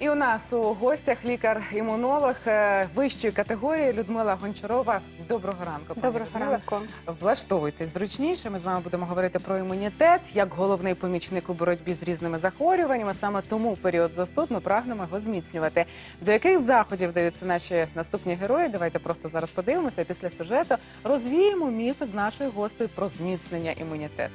І у нас у гостях лікар-імунолог е, вищої категорії Людмила Гончарова. Доброго ранку. пані Доброго Людмила. ранку. Влаштовуйтесь зручніше. Ми з вами будемо говорити про імунітет як головний помічник у боротьбі з різними захворюваннями. Саме тому період застуд ми прагнемо його зміцнювати. До яких заходів даються наші наступні герої? Давайте просто зараз подивимося. Після сюжету розвіємо міфи з нашою гостею про зміцнення імунітету.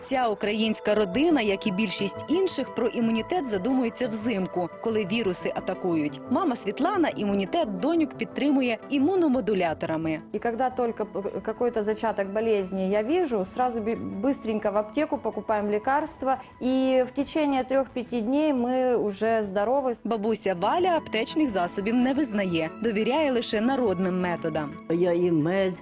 Ця українська родина, як і більшість інших, про імунітет задумується взимку, коли віруси атакують. Мама Світлана імунітет доньок підтримує імуномодуляторами. И когда только п- какой-то зачаток болезни я вижу, сразу би- быстренько в аптеку покупаем лекарства. И в течение трех-пяти дней мы уже здоровы. Бабуся Валя аптечних засобів не визнає, довіряє лише народним методам. Я і мед,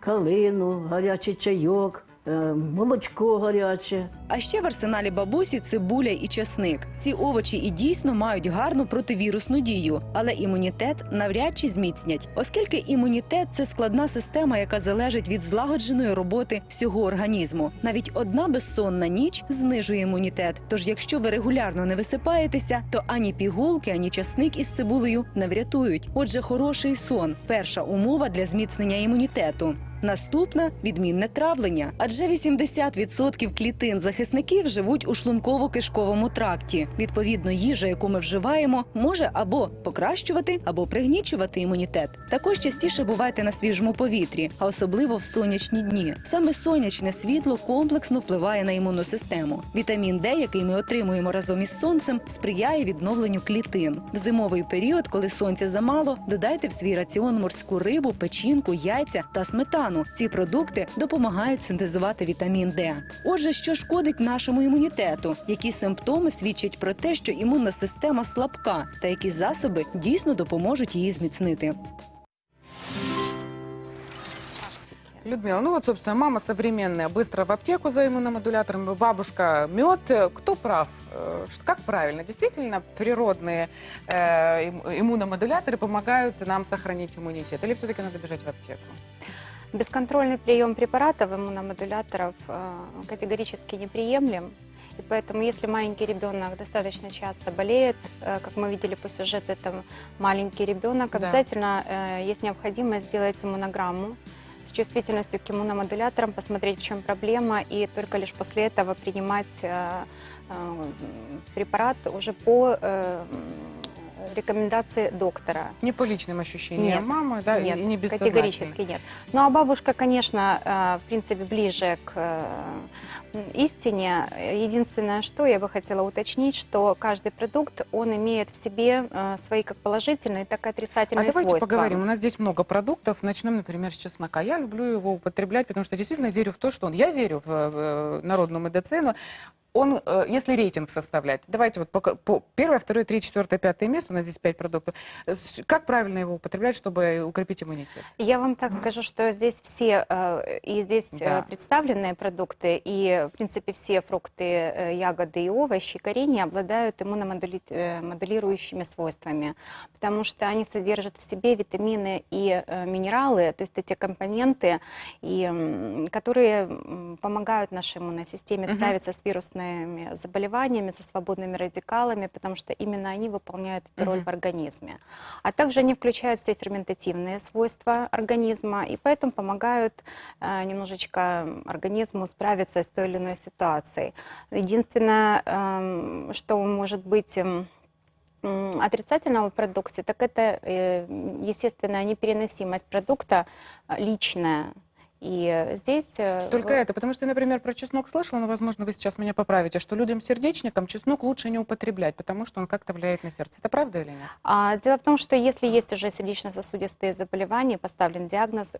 калину, гарячий чайок, е, молочко гаряче. А ще в арсеналі бабусі цибуля і часник. Ці овочі і дійсно мають гарну противірусну дію, але імунітет навряд чи зміцнять, оскільки імунітет це складна система, яка залежить від злагодженої роботи всього організму. Навіть одна безсонна ніч знижує імунітет. Тож, якщо ви регулярно не висипаєтеся, то ані пігулки, ані часник із цибулею не врятують. Отже, хороший сон перша умова для зміцнення імунітету. Наступна відмінне травлення, адже 80% клітин захисників живуть у шлунково-кишковому тракті. Відповідно, їжа, яку ми вживаємо, може або покращувати, або пригнічувати імунітет. Також частіше бувайте на свіжому повітрі, а особливо в сонячні дні. Саме сонячне світло комплексно впливає на імунну систему. Вітамін Д, який ми отримуємо разом із сонцем, сприяє відновленню клітин. В зимовий період, коли сонця замало, додайте в свій раціон морську рибу, печінку, яйця та сметану Ці продукти допомагають синтезувати вітамін Д. Отже, що шкодить нашому імунітету? Які симптоми свідчать про те, що імунна система слабка, та які засоби дійсно допоможуть її зміцнити? Людмила, ну вот, собственно, мама современная, быстро в аптеку за иммуномодуляторами, бабушка мед. Кто прав? Э, ш- Как правильно? Действительно, природные э, им- иммуномодуляторы помогают нам сохранить иммунитет? Или все-таки надо бежать в аптеку? Бесконтрольный прием препаратов иммуномодуляторов э, категорически неприемлем. И поэтому, если маленький ребенок достаточно часто болеет, э, как мы видели по сюжету, это маленький ребенок, Да. обязательно э, есть необходимость сделать иммунограмму с чувствительностью к иммуномодуляторам, посмотреть, в чем проблема, и только лишь после этого принимать препарат уже по рекомендации доктора. Не по личным ощущениям Нет. мамы, да, Нет, и не категорически нет. Ну а бабушка, конечно, э, в принципе, ближе к э, истине. Единственное, что я бы хотела уточнить, что каждый продукт, он имеет в себе э, свои как положительные, так и А отрицательные давайте свойства. поговорим. У нас здесь много продуктов. Начнем, например, с чеснока. Я люблю его употреблять, потому что действительно верю в то, что он... Я верю в народную медицину. Он, э, если рейтинг составлять, давайте вот по, по первое, второе, три, четвертое, пятое место, у нас здесь пять продуктов. Э, Как правильно его употреблять, чтобы укрепить иммунитет? Я вам так скажу, что здесь все э, и здесь Да. представленные продукты, и, в принципе, все фрукты, ягоды и овощи, коренья обладают иммуномодулирующими свойствами, потому что они содержат в себе витамины и минералы, то есть эти компоненты, и, которые помогают нашей иммунной системе справиться с вирусными заболеваниями, со свободными радикалами, потому что именно они выполняют эту роль Мгм. в организме. А также они включают в себя ферментативные свойства организма, и поэтому помогают э, немножечко организму справиться с той или иной ситуацией. Единственное, эм, что может быть... м, отрицательного в продукте, так это, э, естественная непереносимость продукта э, личная. И э, здесь... э, Только это, потому что я, например, про чеснок слышала, но, возможно, вы сейчас меня поправите, что людям-сердечникам чеснок лучше не употреблять, потому что он как-то влияет на сердце. Это правда или нет? А, дело в том, что если есть уже сердечно-сосудистые заболевания, поставлен диагноз,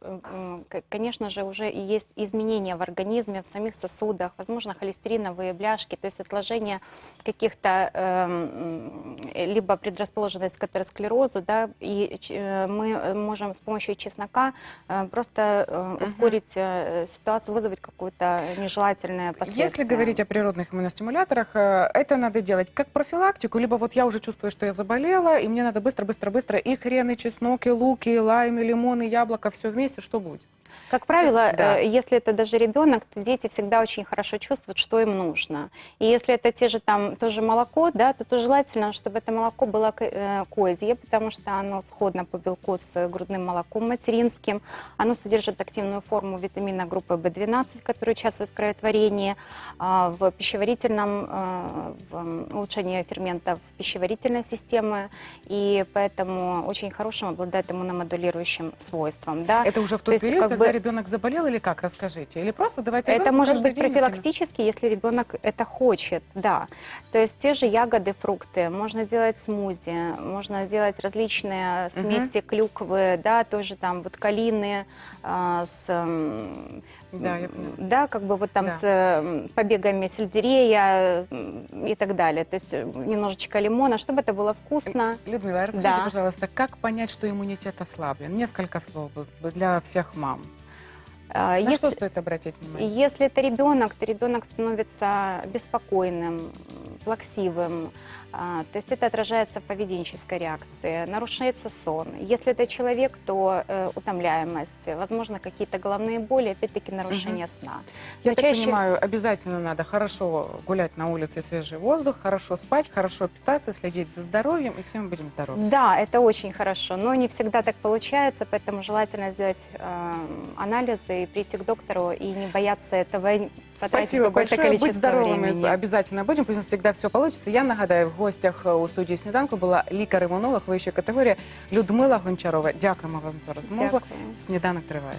к- конечно же, уже и есть изменения в организме, в самих сосудах, возможно, холестериновые бляшки, то есть отложение каких-то, эм, м, либо предрасположенность к атеросклерозу, да, и э, мы э, можем с помощью чеснока э, просто э, ускорить э, ситуацию, вызвать какое-то нежелательное последствие. Если говорить о природных иммуностимуляторах, э, это надо делать как профилактику, либо вот я уже чувствую, что я заболела, и мне надо быстро-быстро-быстро и хрен, и чеснок, и лук, и лайм, и лимон, и яблоко, все вместе, что будет? Как правило, Да. э, если это даже ребенок, то дети всегда очень хорошо чувствуют, что им нужно. И если это те же там тоже молоко, да, то, то желательно, чтобы это молоко было э, козье, потому что оно сходно по белку с грудным молоком материнским. Оно содержит активную форму витамина группы В12, который участвует в кроветворении, а, в пищеварительном, э, в улучшении ферментов пищеварительной системы, и поэтому очень хорошим обладает иммуномодулирующим свойством. Да? Это уже в То тот есть, период, как когда бы- ребенок заболел или как? Расскажите. Или просто давайте Это может быть профилактически, если ребенок это хочет, да. То есть те же ягоды, фрукты, можно делать смузи, можно делать различные смеси клюквы, да, тоже там вот калины а, с м, Да, я да, как бы вот там Да. с побегами сельдерея и так далее. То есть э, немножечко лимона, чтобы это было вкусно. Людмила, а расскажите, Да. пожалуйста, как понять, что иммунитет ослаблен? Несколько слов для всех мам. А, На если- что стоит обратить внимание? Если это ребенок, то ребенок становится беспокойным, плаксивым. А, То есть это отражается в поведенческой реакции, нарушается сон. Если это человек, то э, утомляемость, возможно, какие-то головные боли, опять-таки нарушение сна. Я Но так чаще- понимаю, обязательно надо хорошо гулять на улице, свежий воздух, хорошо спать, хорошо питаться, следить за здоровьем, и все мы будем здоровы. Да, это очень хорошо, но не всегда так получается, поэтому желательно сделать э, анализы и прийти к доктору и не бояться этого, Спасибо большое. Будь количество здоровыми. времени. Обязательно будем. Пусть всегда все получится. Я нагадаю, гостях у студії сніданку була лікар-імунолог вищої категорії Людмила Гончарова. Дякуємо вам за розмову. Дякую. Сніданок триває.